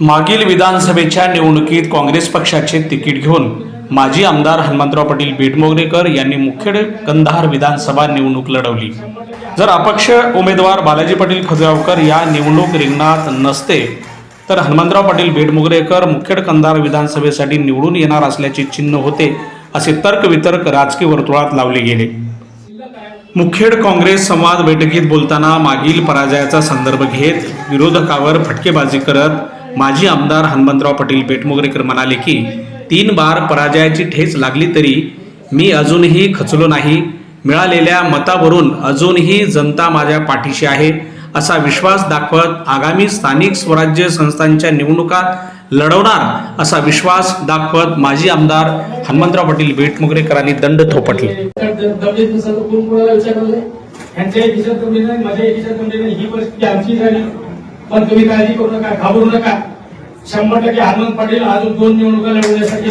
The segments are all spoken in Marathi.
मागील विधानसभेच्या निवडणुकीत काँग्रेस पक्षाचे तिकीट घेऊन माजी आमदार हनुमंतराव पाटील बेटमोगरेकर यांनी मुखेड कंधार विधानसभा निवडणूक लढवली. जर अपक्ष उमेदवार बालाजी पाटील खजगावकर या निवडणूक रिंगणात नसते तर हनुमंतराव पाटील बेटमोगरेकर मुखेड कंधार विधानसभेसाठी निवडून येणार असल्याचे चिन्ह होते असे तर्कवितर्क राजकीय वर्तुळात लावले गेले. मुखेड काँग्रेस संवाद बैठकीत बोलताना मागील पराजयाचा संदर्भ घेत विरोधकावर फटकेबाजी करत माजी आमदार हनुमंतराव पाटील बेटमोगरेकर म्हणाले की तीन बार पराजयाची ठेच लागली तरी मी अजूनही खचलो नाही. मिळालेल्या मतावरून अजूनही जनता माझ्या पाठीशी आहे. असा विश्वास दाखवत आगामी स्थानिक स्वराज्य संस्थांच्या निवडणुका लढवणार असा विश्वास दाखवत माजी आमदार हनुमंतराव पाटील बेटमोगरेकरांनी दंड थोपटले. ही परिस्थिती आमची झाली पण तुम्ही काळजी करू नका घाबरू नका. शंभर टक्के हनुमंत पाटील अजून दोन निवडणुका लढवण्यासाठी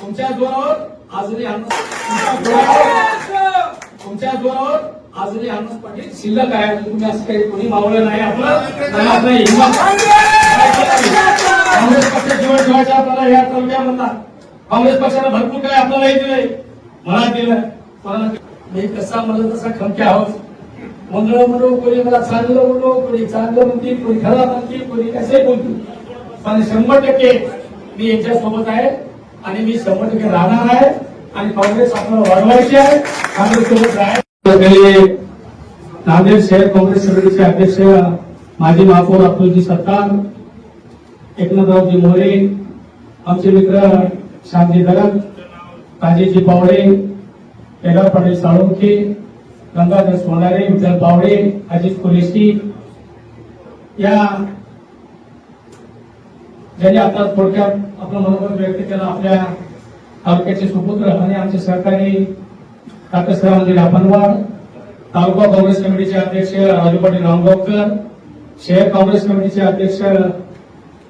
तुमच्या जोरावर अजूनही तुमच्या जोरावर- तुमच्या जोरावर अजूनही हनुमंत पाटील शिल्लक आहे. तुम्ही असं काही कोणी मावलं नाही आपलं. आणि आपलं काँग्रेस पक्ष जीवन ठेवायचा आपल्याला या तालुक्यामधला. काँग्रेस पक्षानं भरपूर काय आपल्यालाही दिलंय. मला दिलं मला मी कसा मला तसा खमक्या आहोत. मंगळ म्हणू कोणी मला चांगलं म्हणू कोणी चांगलं म्हणते कोणी खरा म्हणते कोणी कसे बोलतो पण शंभर टक्के मी यांच्या सोबत आहे आणि मी शंभर टक्के राहणार आहे आणि काँग्रेस आपल्याला वाढवायची आहे. काँग्रेस सोबत राहायचं. नांदेड शहर काँग्रेस समितीचे अध्यक्ष माजी महापौर अब्दुलजी सत्तार एकनाथरावजी मोरे आमचे मित्र श्यामजी दगत काजीजी पावडे केदार पाटील साळुंखे गंगाधर सोनारे विठ्ठल पावडे अजित कुलेशी या ज्यांनी आता थोडक्यात आपलं मनोगत व्यक्त केलं आपल्या तालुक्याचे सुपुत्र आणि आमचे सहकारी काकसरावजी रापणवाड तालुका काँग्रेस कमिटीचे अध्यक्ष राजू पाटील रामगावकर शहर काँग्रेस कमिटीचे अध्यक्ष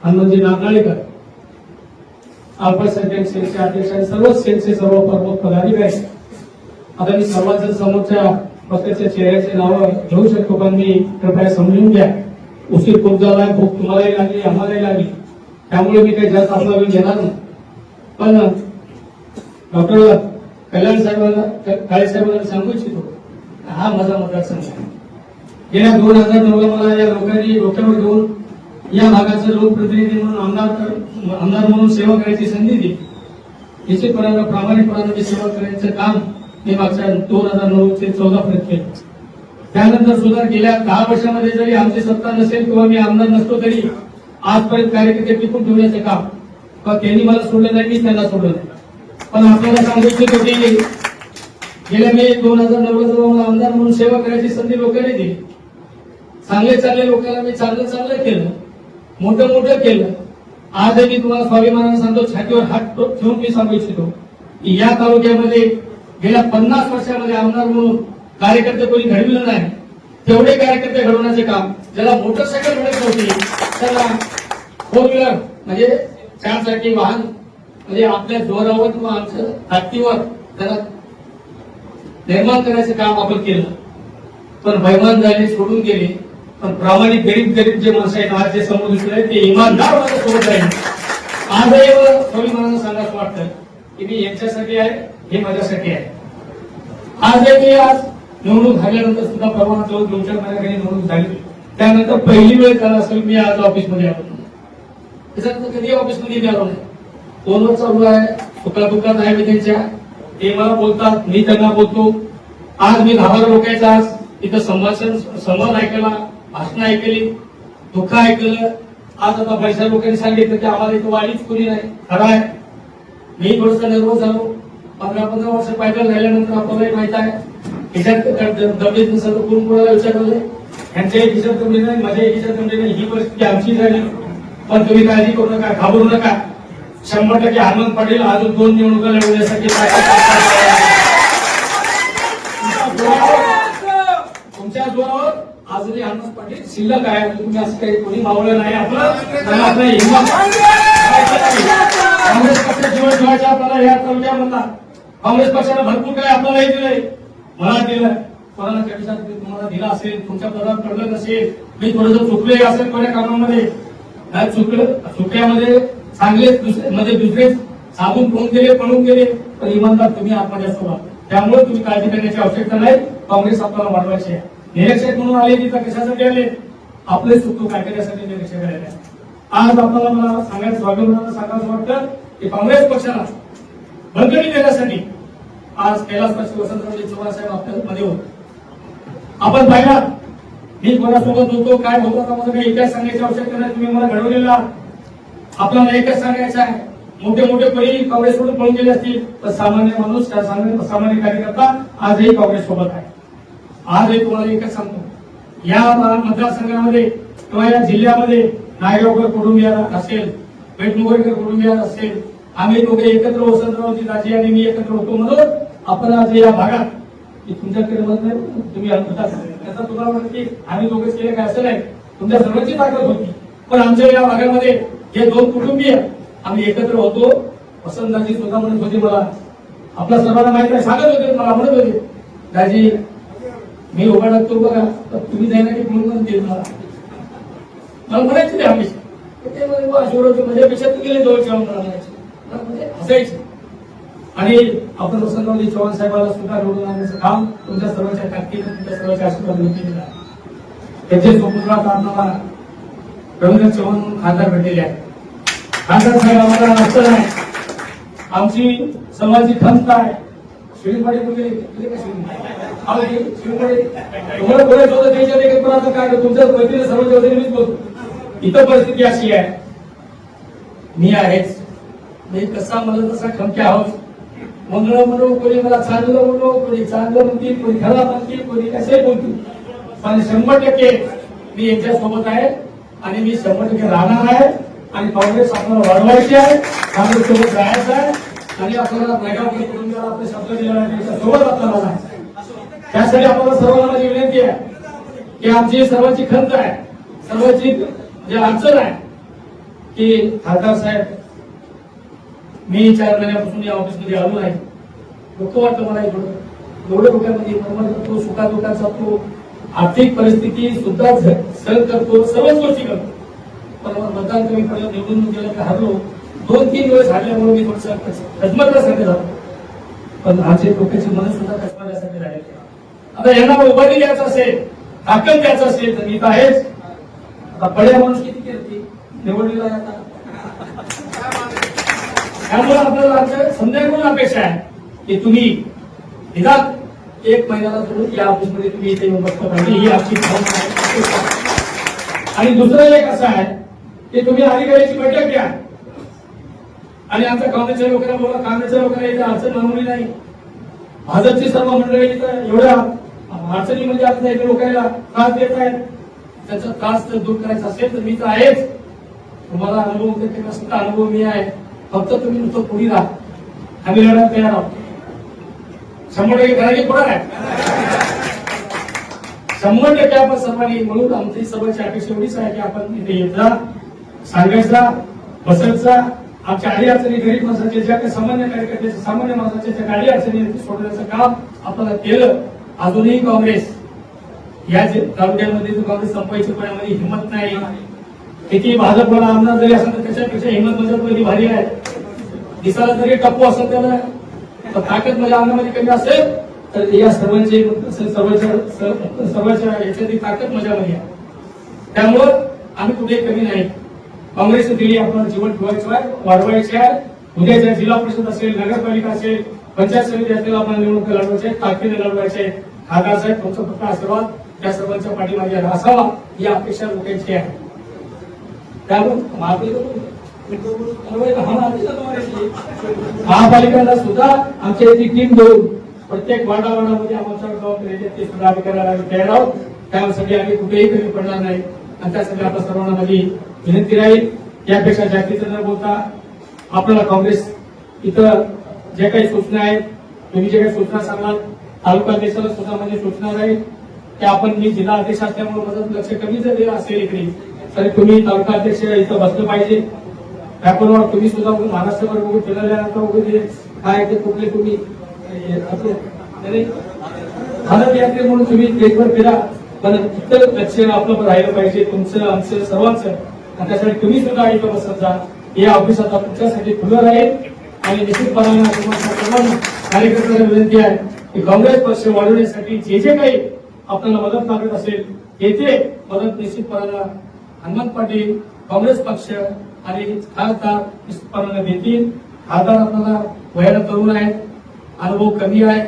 हनुमंतजी नागनाळेकर अल्पसंख्याक सेलचे अध्यक्ष आणि सर्वच सेलचे सर्व प्रमुख पदाधिकारी आता मी सर्वांच्या समोरच्या पक्षाच्या चेहऱ्याचे नावं घेऊ शकतो पण मी कृपया समजून घ्या. उशीर खूप झाला भूक तुम्हालाही लागली आम्हालाही लागली. त्यामुळे मी काही जास्त आपला वेळ घेणार नाही. पण डॉक्टर कल्याण साहेबांना काळे साहेबांना सांगू इच्छितो. हा माझा मतदारसंघ आहे. गेल्या दोन हजार नऊ मला या लोकांनी डोक्यावर घेऊन या भागाचं लोकप्रतिनिधी म्हणून आमदार आमदार म्हणून सेवा करायची संधी दिली. निश्चितपणानं प्रामाणिकपणानं मी सेवा करायचं काम मी मागच्या दोन हजार नऊ ते चौदा पर्यंत केलं त्यानंतर सुद्धा गेल्या दहा वर्षामध्ये जरी आमची सत्ता नसेल किंवा मी आमदार नसतो तरी आजपर्यंत कार्यकर्ते टिकून ठेवण्याचं काम. किंवा त्यांनी मला सोडलं नाही मी त्यांना सोडलं नाही. पण आपल्याला सांगू इच्छितो की गेल्या मे दोन हजार नऊ ला आमदार म्हणून सेवा करायची संधी लोकांनी दिली. चांगले चांगले लोकांना मी चांगलं चांगलं केलं. मोठं मोठं केलं. आजही मी तुम्हाला स्वाभिमानाने सांगतो छातीवर हात ठेवून मी सांगू इच्छितो की या तालुक्यामध्ये गेल्या पन्नास वर्षामध्ये आमदार म्हणून कार्यकर्ते कोणी घडविलं नाही तेवढे कार्यकर्ते घडवण्याचे काम ज्याला मोटरसायकल मिळत नव्हती त्याला फोर व्हीलर म्हणजे चारचाकी वाहन म्हणजे आपल्या जोरावर किंवा आमच्या ताकदीवर त्याला निर्माण करण्याचं काम आपण केलं. पण बैमान झाले सोडून गेले पण प्रामाणिक गरीब गरीब जे माणसं आहेत आज जे समोर दिसले ते इमानदार माझ्या सोबत राहील आजही मला स्वाभिमानानं सांगायचं वाटतं की मी यांच्यासाठी आहे. हे माझ्यासाठी आहे. आज मी आज निवडणूक झाल्यानंतर सुद्धा परवा जवळ दोन चार महिन्याखाली निवडणूक झाली. त्यानंतर पहिली वेळ झाला असेल मी आज ऑफिसमध्ये आलो. त्याच्यानंतर कधी ऑफिसमध्ये आलो नाही. फोनवर चालू आहे दुकान दुकान आहे मी त्यांच्या. ते मला बोलतात मी त्यांना बोलतो. आज मी दहा बारा लोकांचा आज. इथं संभाषण संवाद ऐकला भाषण ऐकली दुःख ऐकलं. आज आता पैसा लोकांनी सांगितलं की आम्हाला इथं वाढीच कोणी नाही. खरं आहे. मी थोडंसं निर्भर झालो. पंधरा पंधरा वर्ष पायदल राहिल्यानंतर आपल्यालाही माहीत आहे. खिशात दबलेत नसेल तर कोण कोणाला विचारलं यांच्याही नाही माझ्याही नाही. ही परिस्थिती आमची झाली. पण तुम्ही काळजी करू नका घाबरू नका. शंभर टक्के पाटील अजून दोन निवडणुका लढवण्यासाठी तुमच्या जोरावर अजूनही हनुमंत पाटील शिल्लक आहे. तुम्ही असं काही कोणी मावलं नाही आपलं. आपलं हिंमत. काँग्रेस पक्ष जीवन ठेवायचा आपल्याला या तालुक्यामधला काँग्रेस पक्षानं भरपूर काय आपल्यालाही दिलंय. मला दिलं कोणाला कमिशन तुम्हाला दिला असेल तुमच्या पदात पडलं नसेल मी थोडस चुकले असेल कोण्या कामामध्ये. नाही चुकलं चुक्यामध्ये चांगले दुसरे म्हणजे दुसरे साबून कोण गेले पळून गेले पण इमानदार तुम्ही आतमध्ये असतो त्यामुळे तुम्ही काळजी करण्याची आवश्यकता नाही. काँग्रेस आपल्याला वाढवायची आहे. निरीक्षक म्हणून आले तिथं कशासाठी आले? आपले चुकतो काय करण्यासाठी निरीक्षक आलेले आज आपल्याला मला सांगायचं स्वागत सांगायचं वाटतं की काँग्रेस पक्षाला बंधनी देण्यासाठी आज कैलासवासी वसंतरावजी चव्हाण साहेब आपल्यामध्ये होते. आपण पाहिला मी कोणासोबत होतो काय होतो का मला काही इतिहास सांगायची आवश्यकता नाही तुम्ही मला घडवलेला. आपल्याला एकच सांगायचं आहे मोठे मोठे पहिले काँग्रेस सोडून पळून गेले असतील तर सामान्य माणूस त्या सामान्य सामान्य कार्यकर्ता आजही काँग्रेस सोबत आहे. आजही तुम्हाला एकच सांगतो या मतदारसंघामध्ये किंवा या जिल्ह्यामध्ये नायगावकर कुटुंबियाला असेल पेटमुगरकर कुटुंबियाला असेल आम्ही दोघे एकत्र वसंतरावजी राजे आणि मी एकत्र होतो म्हणून आपण आज या भागात तुमच्याकडे मत नाही तुम्ही अनुभूता त्याचा तुम्हाला म्हणत की आम्ही दोघेच केले काय असं नाही. तुमच्या सर्वांची ताकद होती. पण आमच्या या भागामध्ये हे दोन कुटुंबीय आम्ही एकत्र होतो. वसंतराजी सुद्धा म्हणत होते मला आपल्या सर्वांना माहीत नाही सांगत होते मला म्हणत होते दाजी मी उभा टाकतो बघा तर तुम्ही जाईना की म्हणून म्हणून देईल मला. मला म्हणायचे ते आम्ही ते म्हणजे माझ्यापेक्षा तू गेले जवळच्या म्हणायचे. म्हणजे हसायचे. आणि आपण वसंतरावजी चव्हाण साहेबांना सुद्धा निवडून आणण्याचं काम तुमच्या सर्वांच्या ताकदीनं तुमच्या सर्वांच्या आशीर्वादाने केलेलं आहे. त्याचे सुपुत्रात आम्हाला रवींद्र चव्हाण म्हणून खासदार भेटलेले आहेत. खासदार साहेब आम्हाला नसतं नाही आमची सर्वांची खंत आहे. शिवपाडी तुम्ही गेले तुम्हाला बोलायचं होतं त्याच्या देखील पण आता काय तुमच्या मैत्रीने सर्वांच्या वतीने मीच बोलतो. इथं परिस्थिती अशी आहे. मी आहेच. मी कसा मला तसा खमक्या आहोत मंगळ म्हणू कोणी मला चांगलं म्हणू कोणी चांगलं म्हणतील कोणी खरा म्हणतील कोणी कसे बोलतील पण शंभर टक्के मी यांच्यासोबत आहे आणि मी शंभर टक्के राहणार आहे आणि काँग्रेस आपल्याला वाढवायची आहे काँग्रेस सोबत राहायचं आहे आणि आपल्याला नागावकर करून आपले शब्द दिला आहे सोबत आपल्याला राहायचं त्यासाठी आपल्याला सर्वांना माझी विनंती आहे की आमची सर्वांची खंत आहे सर्वांची जे अडचण आहे की खासदार साहेब मी चार महिन्यापासून या ऑफिसमध्ये आलो नाही दुःख वाटतं मला एवढं एवढं डोक्यामध्ये निर्माण करतो सुखादुखात जातो. आर्थिक परिस्थिती सुद्धा झ- सहन करतो सर्वच गोष्टी करतो. पण मतदान कमी पडलं निवडून गेलं तर हरलो. दोन तीन वेळेस हरल्यामुळे मी थोडस खजमतल्यासारखं झालो. पण आमचे डोक्याची मन सुद्धा खचमण्यासाठी राहिले आता यांना उभारी द्यायचं असेल ताकद द्यायचं असेल तर मी तर आहेच. आता पड्या माणूस किती केली निवडलेला आता. त्यामुळे आपल्याला संध्याकडून अपेक्षा आहे की तुम्ही निदान एक महिन्याला सोडून या ऑफिसमध्ये तुम्ही इथे येऊन बसता पाहिजे. ही आमची आणि दुसरं एक असं आहे की तुम्ही अधिकाऱ्याची बैठक घ्या. आणि आमच्या काँग्रेसच्या वगैरे बोला. काँग्रेसच्या वगैरे इथे अडचण मानवली नाही. भाजपची सर्व मंडळी इथं एवढ्या अडचणीमध्ये आता इथे लोकांना त्रास देत आहेत. त्याचा त्रास जर दूर करायचा असेल तर मी तर आहेच. तुम्हाला अनुभव देते सुद्धा अनुभव मी आहे. फक्त तुम्ही नुसतं पुढे राहा. आम्ही लढायला तयार आहोत. शंभर टक्के करायची पुढे आहे शंभर टक्के आपण सर्वांनी म्हणून आमची सर्वांची अपेक्षा एवढीच आहे की आपण इथे येत जा सांगायचा बसायचा आमच्या आडी अडचणी गरीब माणसाचे ज्या काही सामान्य कार्यकर्त्याचे सामान्य माणसाच्या ज्या गाडी अडचणी आहेत, सोडण्याचं काम आपल्याला केलं. अजूनही काँग्रेस. या जे तालुक्यामध्ये जो काँग्रेस संपायची कोणामध्ये हिंमत नाही किती भाजपला आमदार जरी असेल तर त्याच्यापेक्षा हिंमत म्हणजे भारी आहे. दिसायला जरी टप्पू असेल त्याला तर ताकद म्हणजे अंगामध्ये कमी असेल तर या सर्वांची सर्वांच्या सर्वांच्या याच्यातली ताकद माझ्यामध्ये आहे. त्यामुळं आम्ही कुठे कमी नाही. काँग्रेस दिली आपण जीवन ठेवायचं आहे वाढवायचे आहे. उद्याच्या जिल्हा परिषद असेल नगरपालिका असेल पंचायत समिती असेल आपण निवडणूक लढवायचे ताकदीने लढवायचे खासदार साहेब तुमचा फक्त आशीर्वाद त्या सर्वांच्या पाठीमागे असावा ही अपेक्षा लोकांची आहे. त्यामुळे महापालिकांना सुद्धा आमच्या इथे टीम देऊन प्रत्येक वाडा वाडामध्ये आमच्या जबाबदारी ते सुद्धा आम्ही करायला तयार आहोत. त्यासाठी आम्ही कुठेही कमी पडणार नाही. आणि त्यासाठी आपल्या सर्वांना माझी विनंती राहील यापेक्षा जास्तीचं न बोलता आपल्याला काँग्रेस इथं जे काही सूचना आहेत तुम्ही जे काही सूचना सांगाल तालुका अध्यक्षाला सुद्धा माझी सूचना राहील. की आपण मी जिल्हा अध्यक्ष असल्यामुळे माझं लक्ष कमी जर दिलं असेल इकडे तरी तुम्ही तालुका अध्यक्ष इथं बसलं पाहिजे. त्याबरोबर तुम्ही सुद्धा महाराष्ट्रभर बघून फिरल्यानंतर वगैरे काय ते कुठले तुम्ही भारत यात्रे म्हणून तुम्ही देशभर फिरा पण इतर लक्ष आपलं राहिलं पाहिजे तुमचं आमचं सर्वांचं. आणि त्यासाठी तुम्ही सुद्धा इथं बसत जा. या ऑफिस आता तुमच्यासाठी खुलं राहील. आणि निश्चितपणाने तुम्हाला सर्वांना कार्यकर्त्यांना विनंती आहे की काँग्रेस पक्ष वाढवण्यासाठी जे जे काही आपल्याला मदत लागत असेल येथे मदत निश्चितपणाला हनुमंत पाटील काँग्रेस पक्ष आणि खासदार निश्चितपणाने देतील. खासदार आपल्याला वयाला तरुण आहेत. अनुभव कमी आहे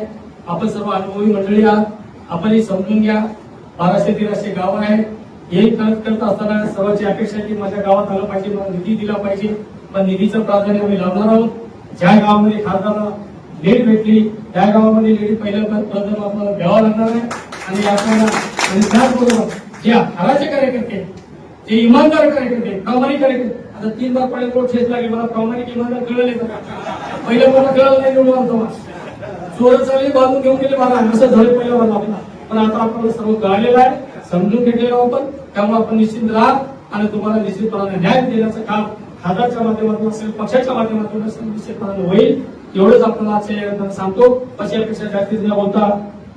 आपण सर्व अनुभवी मंडळी आहात. आपणही समजून घ्या. बाराशे तेराशे गाव आहे हे करत करत असताना सर्वांची अपेक्षा आहे की माझ्या गावात आलं पाहिजे मला निधी दिला पाहिजे. पण निधीचं प्राधान्य आम्ही लावणार आहोत. ज्या गावामध्ये खासदारला लेट भेटली त्या गावामध्ये लेडी पहिल्या प्राधान्य आपल्याला द्यावा लागणार आहे. आणि आपल्याला आणि त्याचबरोबर जे हराचे कार्यकर्ते हे इमानदार कार्यकर्ते प्रामाणिक कार्यकर्ते आता तीन बार पडेल रोड ठेच लागेल मला प्रामाणिक इमानदार कळले का पहिल्या मला कळलं नाही निवडून आलतो चोर चालले बांधून घेऊन गेले मला असं झालं पहिल्या मला पण आता आपण सर्व कळलेलं आहे समजून घेतलेलं आपण. त्यामुळे आपण निश्चित राहा आणि तुम्हाला निश्चितपणाने न्याय देण्याचं काम खासदारच्या माध्यमातून असेल पक्षाच्या माध्यमातून असेल निश्चितपणाने होईल. एवढंच आपल्याला आजच्या सांगतो. पक्षापेक्षा जास्तीत न होता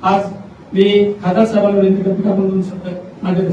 आज मी खासदार साहेबांना विनंती करतो आपण दोन शब्द मागे